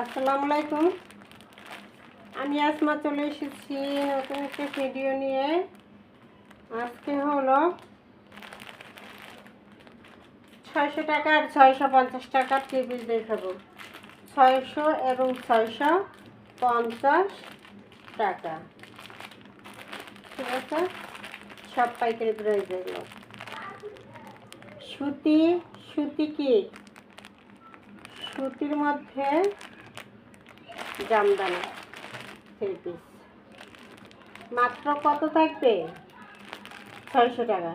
আসসালামু আলাইকুম। আমি আসমা চলে এসেছি নতুন একটা ভিডিও নিয়ে। আজকে হলো ছয়শো টাকা আর ছয়শো পঞ্চাশ টাকার টেবিল দেখাবো। ছয়শো এবং ছয়শো পঞ্চাশ টাকা। ঠিক আছে? সব পাইকারি প্রাইস এগুলো সুতি সুতি কি? সুতির মধ্যে জামদানি থ্রি পিস মাত্র কত থাকবে? ছয়শো টাকা।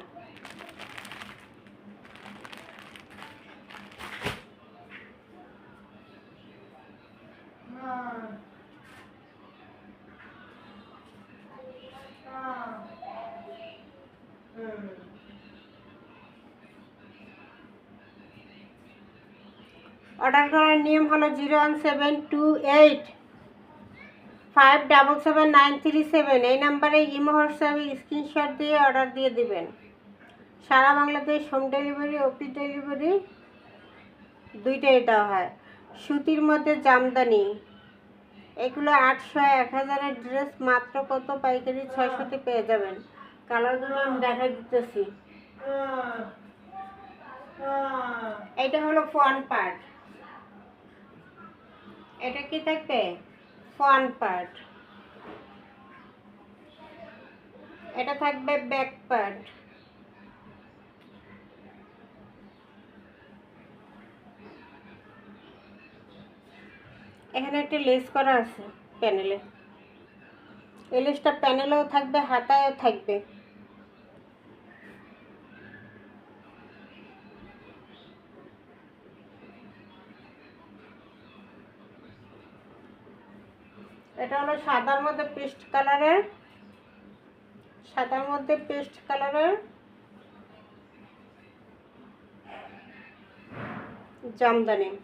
করার নিয়ম হলো zero one seven two eight five double seven nine three seven এই নাম্বারে ইমো হোয়াটসঅ্যাপে স্ক্রিনশট দিয়ে অর্ডার দিয়ে দিবেন। সারা Bangladesh home delivery office delivery দুইটাই দেওয়া হয়। সুতির মধ্যে জামদানি। এগুলো আটশো এক হাজারের ড্রেস মাত্র কত? পাইকারি ছয়শোতে পেয়ে যাবেন। কালারগুলো আমি দেখা দিতেছি। এটা হলো ফোয়ান পার্ট এটা কি থাকবে ফোয়ান পার্ট এটা থাকবে ব্যাক পার্ট এখানে একটা লেস করা আছে প্যানেলে এই লেসটা প্যানেলেও থাকবে, হাতায়ও থাকবে। এটা হলো সাদার মধ্যে পেস্ট কালারের, সাদার মধ্যে পেস্ট কালারের জামদানি।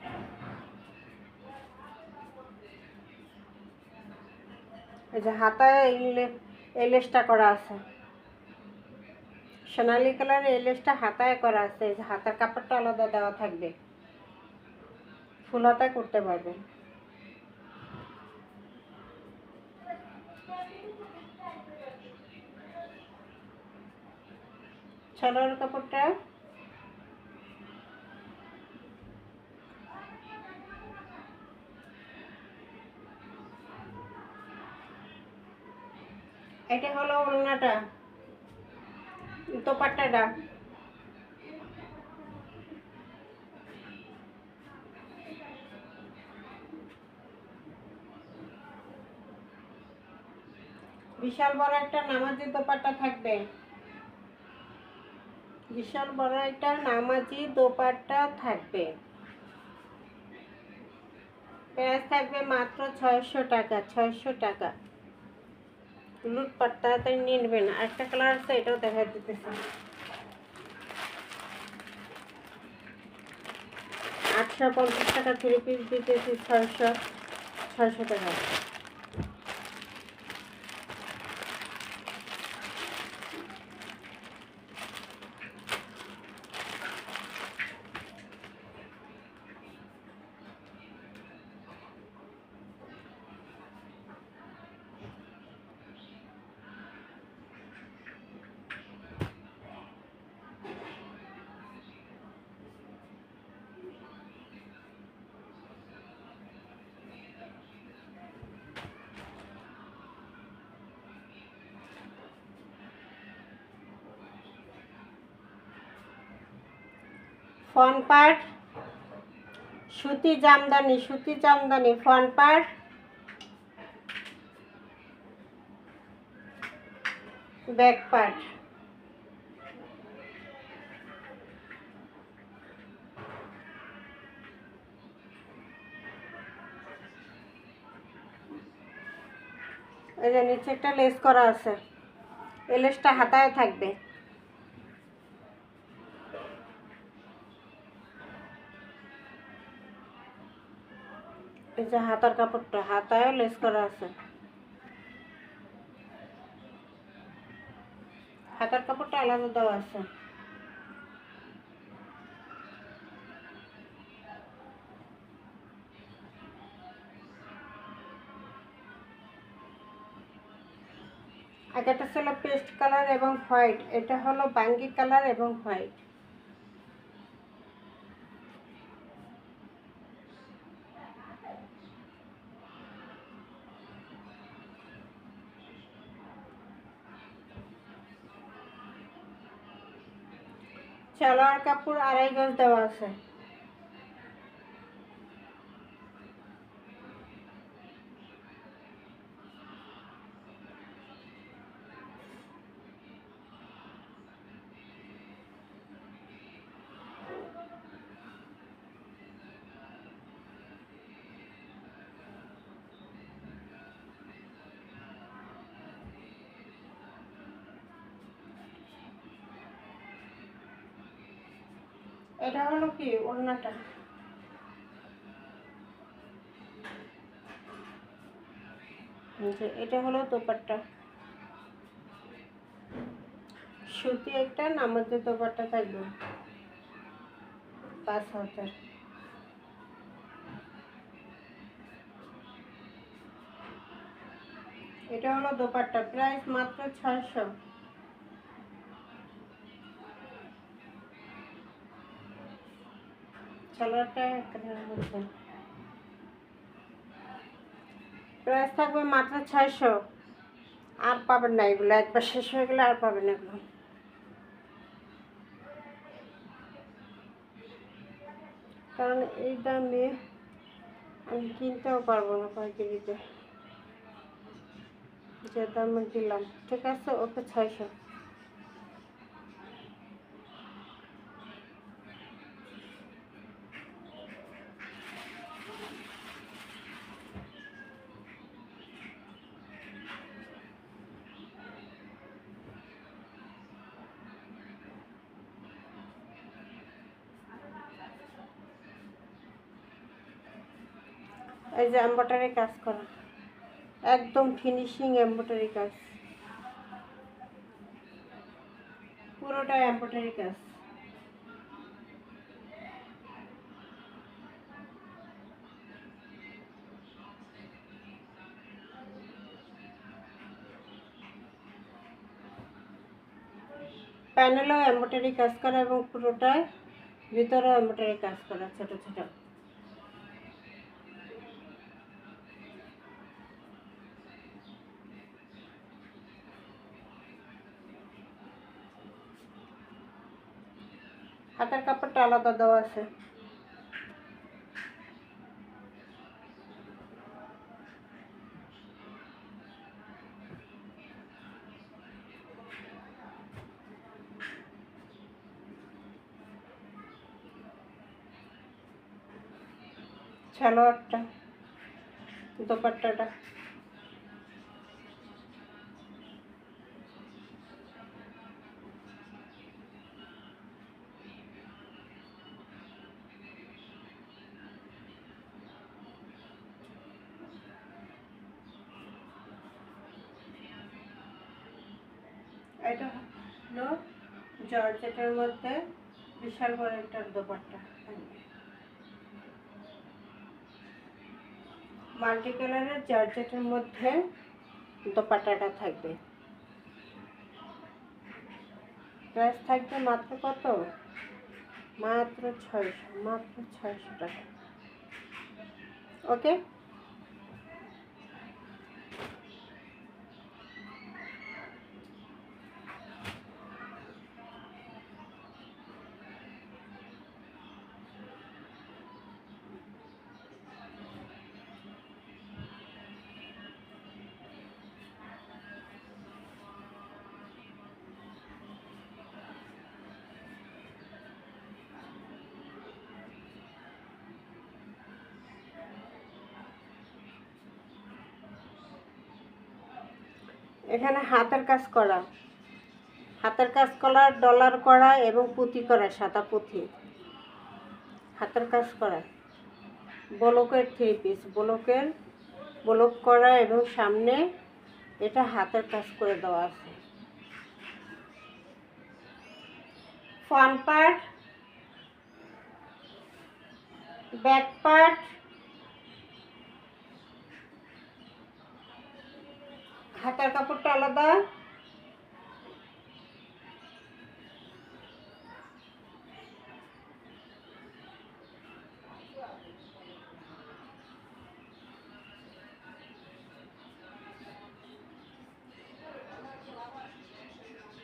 এই যে হাতায় এই লে- এই লেসটা করা আছে। সোনালি কালারের এই লেসটা হাতায় করা আছে। এই যে হাতার কাপড়টা আলাদা দেওয়া থাকবে। ফুল হাতায় করতে পারবেন। সালোয়ার কাপড়টা। এটা হলো ওড়নাটা দোপাট্টাটা। বিশাল বড় একটা নামাজের দোপাট্টা থাকবে। বিশাল বড় একটা নামাজি দোপাট্টা থাকবে। প্রাইস থাকবে মাত্র ছয়শো টাকা ছয়শো টাকা। লুটপাট তাড়াতাড়ি নিয়ে নেবেন। আরেকটা কালার আছে, এটাও দেখা দিতেছে। আটশো পঞ্চাশ টাকা থ্রি পিস দিতেছি, ছয়শো ছয়শো টাকা। ফন পার্ট সুতি জামদানি সুতি jamdani, front part back part এই যে নিচে একটা লেস করা আছে। এই লেসটা হাতায় থাকবে। এই যে হাতার কাপড়টা, হাতায়ও লেস করা আছে। হাতার কাপড়টা আলাদা দেওয়া আছে। আগেটা ছিল পেস্ট কালার এবং হোয়াইট, এটা হলো বাঙ্গি কালার এবং হোয়াইট। সালোয়ার কাপড় আড়াই গজ দেওয়া আছে। এটা হলো কি? ওড়নাটা। এটা হলো দোপাট্টা। সুতি একটা নামাজে দোপাট্টা থাকবে। পাঁচ হাজার এটা হলো দোপাট্টা। প্রাইস মাত্র ছয়শো। মধ্যে প্রাইস থাকবে মাত্র ছয়শো। আর পাবেন না এগুলো, একবার শেষ হয়ে গেলে আর পাবেন না এগুলো। কারণ এই দামে আমি কিনতেও পারব না পাইকারিতে। যে দামে দিলাম, ঠিক আছে, ওকে ছয়শো। এই যে এম্বয়ডারি কাজ করা। একদম ফিনিশিং এম্বয়ডারি কাজ। পুরোটা এম্বয়ডারি কাজ। প্যানেলও এম্বয়ডারি কাজ করা এবং পুরোটায় ভিতরেও এম্বয়ডারি কাজ করা ছোট ছোট। হাতের কাপড়টা আলাদা দেওয়া আছে। সালোয়ারটা দোপাট্টাটা। জর্জেটের মধ্যে বিশাল বড় একটা দোপাট্টা মাল্টি কালারের জর্জেটের মধ্যে দোপাট্টাটা থাকবে। প্রাইস থাকবে মাত্র কত? মাত্র ছয়শো মাত্র ছয়শো টাকা। ওকে? এখানে হাতের কাজ করা। হাতের কাজ করা, ডলার করা এবং পুঁতি করা, সাদা পুঁতি। হাতের কাজ করা। ব্লকের থ্রি পিস ব্লকের, ব্লক করা এবং সামনে এটা হাতের কাজ করে দেওয়া আছে। ফ্রন্ট পার্ট ব্যাক পার্ট হাতার কাপড়টা আলাদা।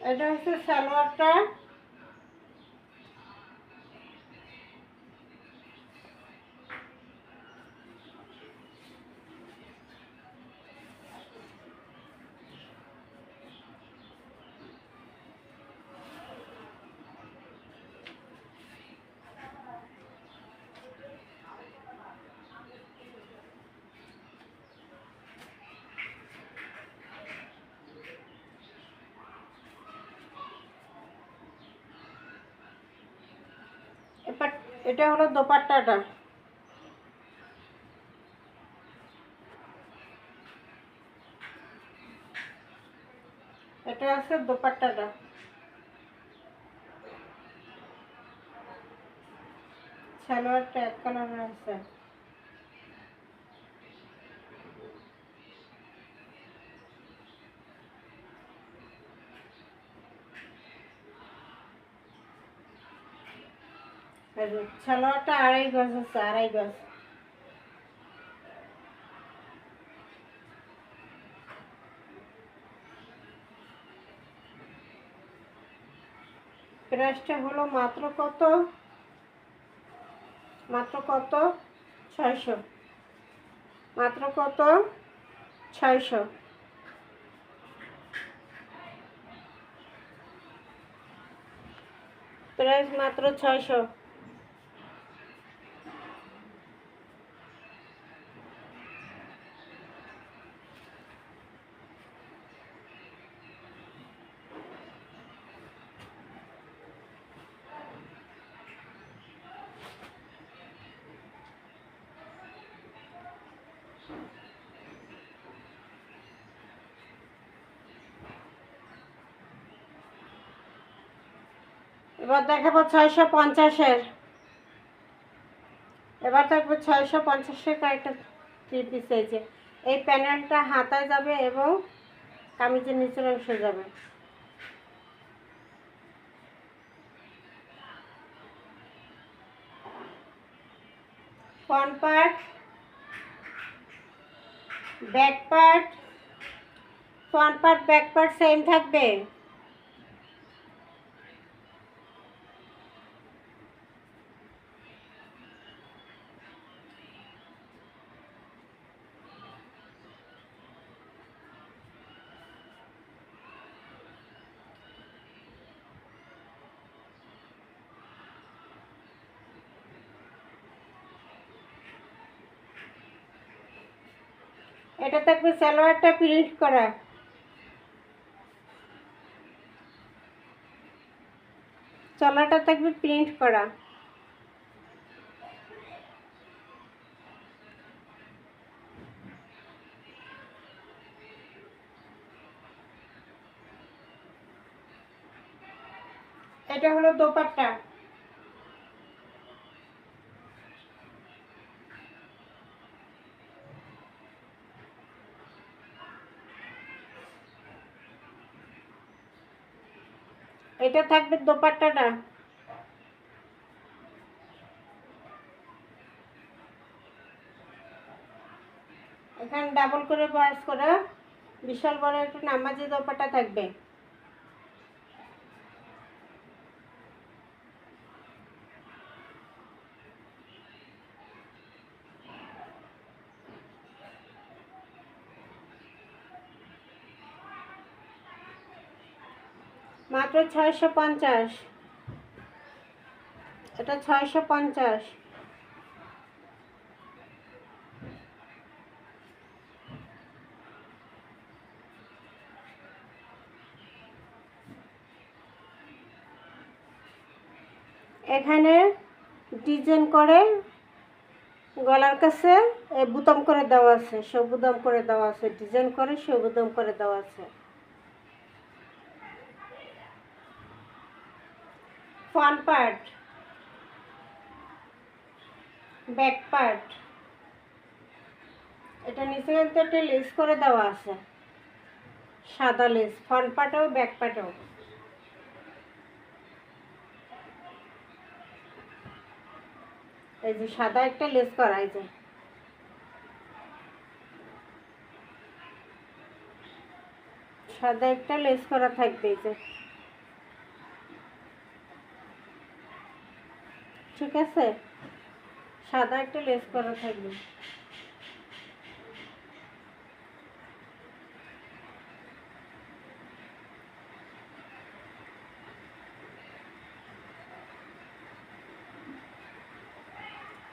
এটা হচ্ছে সালোয়ারটা। এটা হলো দোপাট্টাটা। এটা আছে দোপাট্টাটা। সালোয়ারটা এক কালারের আছে। আর আড়াই গজ আছে, আড়াই গজ। প্রাইসটা হলো মাত্র কত? মাত্র কত? ছয়শো। মাত্র কত? ছয়শো। প্রাইস মাত্র ছয়শো। এবার দেখাবো ছয়শো পঞ্চাশের। এবার দেখব ছয়শো পঞ্চাশের কয়েকটা থ্রি পিস হয়েছে এই প্যানেলটা হাতায় যাবে এবং কামিজের নিচের অংশে যাবে। Front part back part front part back part same থাকবে এটা থাকবে সালোয়ারটা প্রিন্ট করা। চলাটা থাকবে প্রিন্ট করা। এটা হলো দোপাট্টা। এটা থাকবে দোপাট্টাটা এখানে ডাবল করে বয়স করে বিশাল বড় একটা নামাজি দোপাট্টা থাকবে। মাত্র ছয়শো পঞ্চাশ। এটা ছয়শো পঞ্চাশ। এখানে ডিজাইন করে গলার কাছে বুতাম করে দেওয়া আছে সবুদাম করে দেওয়া আছে, ডিজাইন করে সবুদাম করে দেওয়া আছে। ফ্রন্ট পার্ট ব্যাক পার্ট এটা নিচে কিন্তু একটা লেস করে দেওয়া আছে, সাদা লেস ফ্রন্ট পার্টেও ব্যাক পার্টেও এই যে সাদা একটা লেস করা, এই যে। সাদা একটা লেস করা থাকবে, এই যে। ঠিক আছে? সাদা একটা লেস করা থাকবে।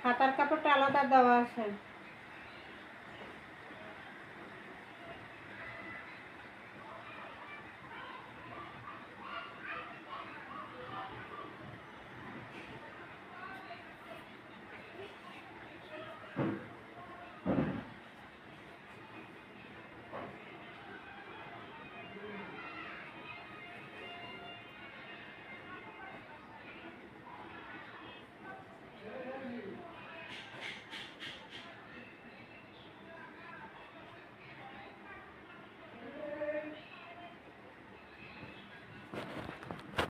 হাতার কাপড়টা আলাদা দেওয়া আছে।